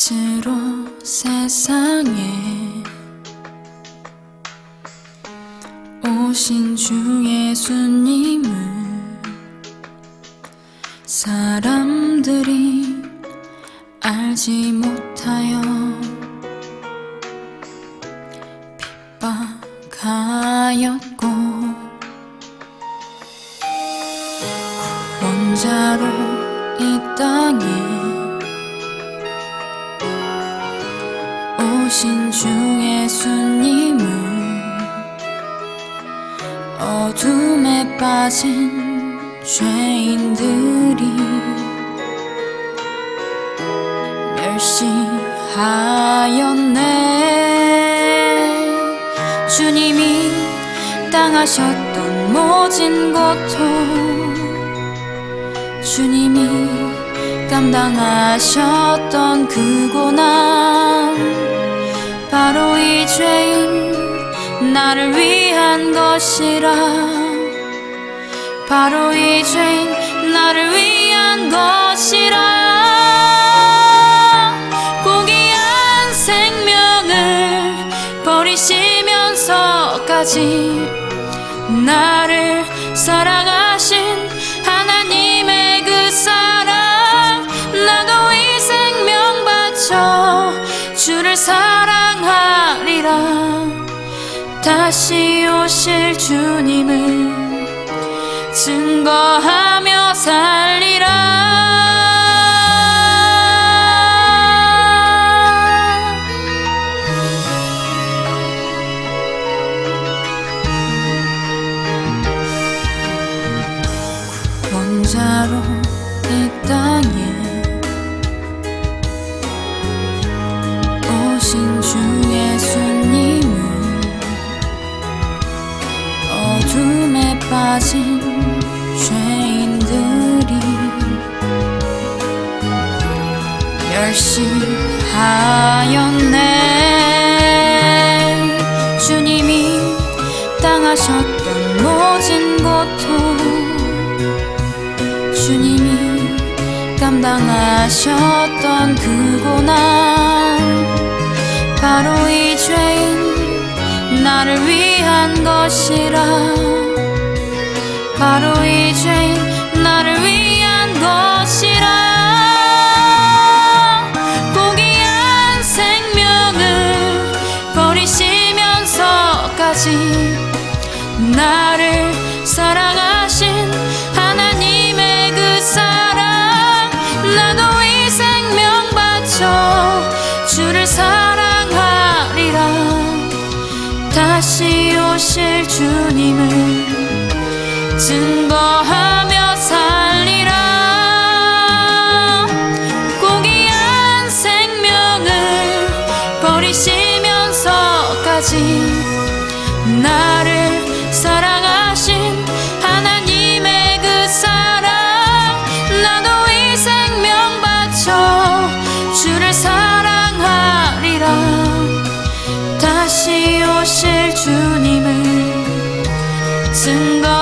빛으로 세상에 오신 주 예수님을 사람들이 알지 못하여 핍박하였고 구원자로 이 땅에 오신 주 예수님을 어둠에 빠진 죄인들이 멸시하였네. 주님이 당하셨던 모진 고통 주님이 감당하셨던 그 고난 이 죄인 나를 위한 것이라. 바로 이 죄인 나를 위한 것이라. 고귀한 생명을 버리시면서까지 나를 사랑하 다시 오실 주님을 증거하며 살리라. 원자로 이 땅에 어둠에 빠진 죄인들이 멸시하였네. 주님이 당하셨던 모진 고통 주님이 감당하셨던 그 고난 바로 이 죄인 나를 위한 것이라. 바로 이 죄인 나를 위한 것이라. 고귀한 생명을 버리시면서까지 나를 사랑하 즐거하며 살리라. 고귀한 생명을 버리시면서까지 나를 사랑하신 하나님의 그 사랑. 나도 이 생명 바쳐 주를 사랑하리라. 다시 오실 주님을 증거